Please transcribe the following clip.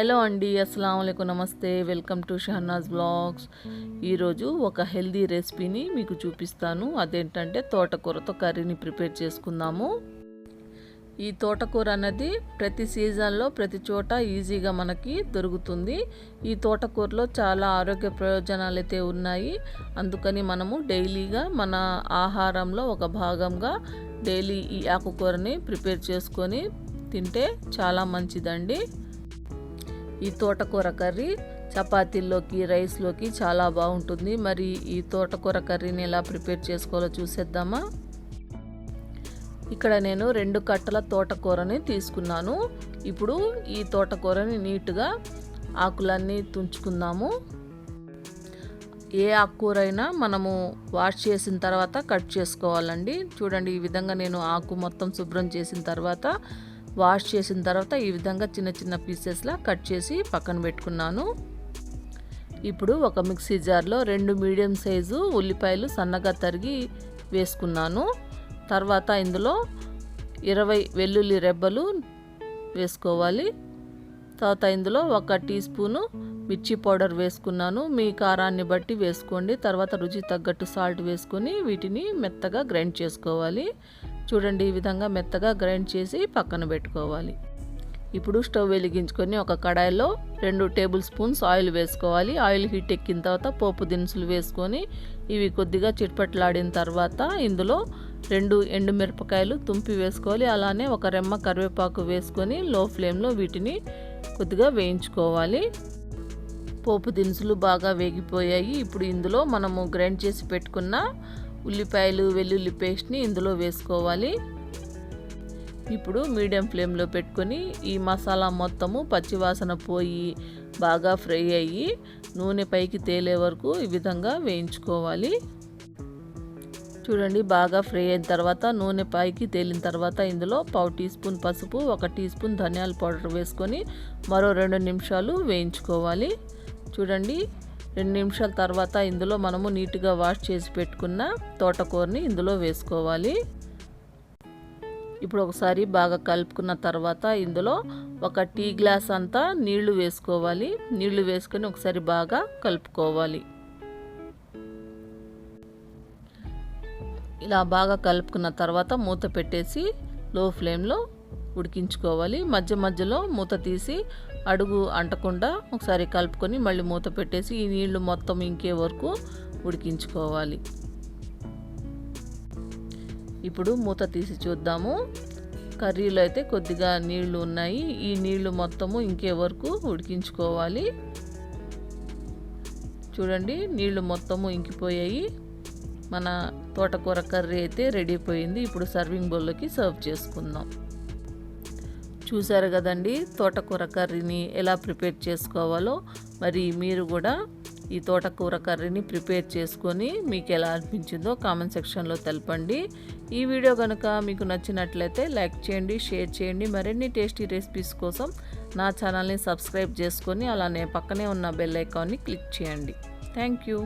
Hello అండి అస్సలం అయికు నమస్తే వెల్కమ్ టు షహనాజ్ బ్లాగ్స్. ఈరోజు ఒక హెల్దీ రెసిపీని మీకు చూపిస్తాను. అదేంటంటే తోటకూరతో కర్రీని ప్రిపేర్ చేసుకుందాము. ఈ తోటకూర అనేది ప్రతి సీజన్లో ప్రతి చోట ఈజీగా మనకి దొరుకుతుంది. ఈ తోటకూరలో చాలా ఆరోగ్య ప్రయోజనాలు అయితే ఉన్నాయి. అందుకని మనము డైలీగా మన ఆహారంలో ఒక భాగంగా డైలీ ఈ ఆకుకూరని ప్రిపేర్ చేసుకొని తింటే చాలా మంచిదండి. ఈ తోటకూర కర్రీ చపాతీల్లోకి రైస్లోకి చాలా బాగుంటుంది. మరి ఈ తోటకూర కర్రీని ఎలా ప్రిపేర్ చేసుకోవాలో చూసేద్దామా? ఇక్కడ నేను రెండు కట్టల తోటకూరని తీసుకున్నాను. ఇప్పుడు ఈ తోటకూరని నీట్గా ఆకులన్నీ తుంచుకుందాము. ఏ ఆకుకూర అయినా మనము వాష్ చేసిన తర్వాత కట్ చేసుకోవాలండి. చూడండి ఈ విధంగా నేను ఆకు మొత్తం శుభ్రం చేసిన తర్వాత వాష్ చేసిన తర్వాత ఈ విధంగా చిన్న చిన్న పీసెస్లా కట్ చేసి పక్కన పెట్టుకున్నాను. ఇప్పుడు ఒక మిక్సీ జార్లో రెండు మీడియం సైజు ఉల్లిపాయలు సన్నగా తరిగి వేసుకున్నాను. తర్వాత ఇందులో ఇరవై వెల్లుల్లి రెబ్బలు వేసుకోవాలి. తర్వాత ఇందులో ఒక టీ స్పూను మిర్చి పౌడర్ వేసుకున్నాను. మీ కారాన్ని బట్టి వేసుకోండి. తర్వాత రుచి తగ్గట్టు సాల్ట్ వేసుకొని వీటిని మెత్తగా గ్రైండ్ చేసుకోవాలి. చూడండి ఈ విధంగా మెత్తగా గ్రైండ్ చేసి పక్కన పెట్టుకోవాలి. ఇప్పుడు స్టవ్ వెలిగించుకొని ఒక కడాయిలో రెండు టేబుల్ స్పూన్స్ ఆయిల్ వేసుకోవాలి. ఆయిల్ హీట్ ఎక్కిన తర్వాత పోపు దినుసులు వేసుకొని ఇవి కొద్దిగా చిట్పట్లాడిన తర్వాత ఇందులో రెండు ఎండుమిరపకాయలు తుంపి వేసుకోవాలి. అలానే ఒక రెమ్మ కరివేపాకు వేసుకొని లో ఫ్లేమ్లో వీటిని కొద్దిగా వేయించుకోవాలి. పోపు దినుసులు బాగా వేగిపోయాయి. ఇప్పుడు ఇందులో మనము గ్రైండ్ చేసి పెట్టుకున్న ఉల్లిపాయలు వెల్లుల్లి పేస్ట్ని ఇందులో వేసుకోవాలి. ఇప్పుడు మీడియం ఫ్లేమ్లో పెట్టుకొని ఈ మసాలా మొత్తము పచ్చివాసన పోయి బాగా ఫ్రై అయ్యి నూనె పైకి తేలే వరకు ఈ విధంగా వేయించుకోవాలి. చూడండి బాగా ఫ్రై అయిన తర్వాత నూనె పైకి తేలిన తర్వాత ఇందులో పావు టీ స్పూన్ పసుపు ఒక టీ స్పూన్ ధనియాల పౌడర్ వేసుకొని మరో రెండు నిమిషాలు వేయించుకోవాలి. చూడండి రెండు నిమిషాల తర్వాత ఇందులో మనము నీట్గా వాష్ చేసి పెట్టుకున్న తోటకూరని ఇందులో వేసుకోవాలి. ఇప్పుడు ఒకసారి బాగా కలుపుకున్న తర్వాత ఇందులో ఒక టీ గ్లాస్ అంతా నీళ్ళు వేసుకోవాలి. నీళ్ళు వేసుకొని ఒకసారి బాగా కలుపుకోవాలి. ఇలా బాగా కలుపుకున్న తర్వాత మూత పెట్టేసి లో ఫ్లేమ్లో ఉడికించుకోవాలి. మధ్య మధ్యలో మూత తీసి అడుగు అంటకుండా ఒకసారి కలుపుకొని మళ్ళీ మూత పెట్టేసి ఈ నీళ్ళు మొత్తం ఇంకే వరకు ఉడికించుకోవాలి. ఇప్పుడు మూత తీసి చూద్దాము. కర్రీలో అయితే కొద్దిగా నీళ్ళు ఉన్నాయి. ఈ నీళ్ళు మొత్తము ఇంకే వరకు ఉడికించుకోవాలి. చూడండి నీళ్ళు మొత్తము ఇంకిపోయాయి. మన తోటకూర కర్రీ అయితే రెడీ అయిపోయింది. ఇప్పుడు సర్వింగ్ బౌల్లోకి సర్వ్ చేసుకుందాం. చూసారు కదండి తోటకూర కర్రీని ఎలా ప్రిపేర్ చేసుకోవాలో. మరి మీరు కూడా ఈ తోటకూర కర్రీని ప్రిపేర్ చేసుకొని మీకు ఎలా అనిపించిందో కామెంట్ సెక్షన్లో తెలపండి. ఈ వీడియో కనుక మీకు నచ్చినట్లయితే లైక్ చేయండి షేర్ చేయండి. మరిన్ని టేస్టీ రెసిపీస్ కోసం నా ఛానల్ని సబ్స్క్రైబ్ చేసుకొని అలానే పక్కనే ఉన్న బెల్ ఐకాన్ని క్లిక్ చేయండి. Thank you.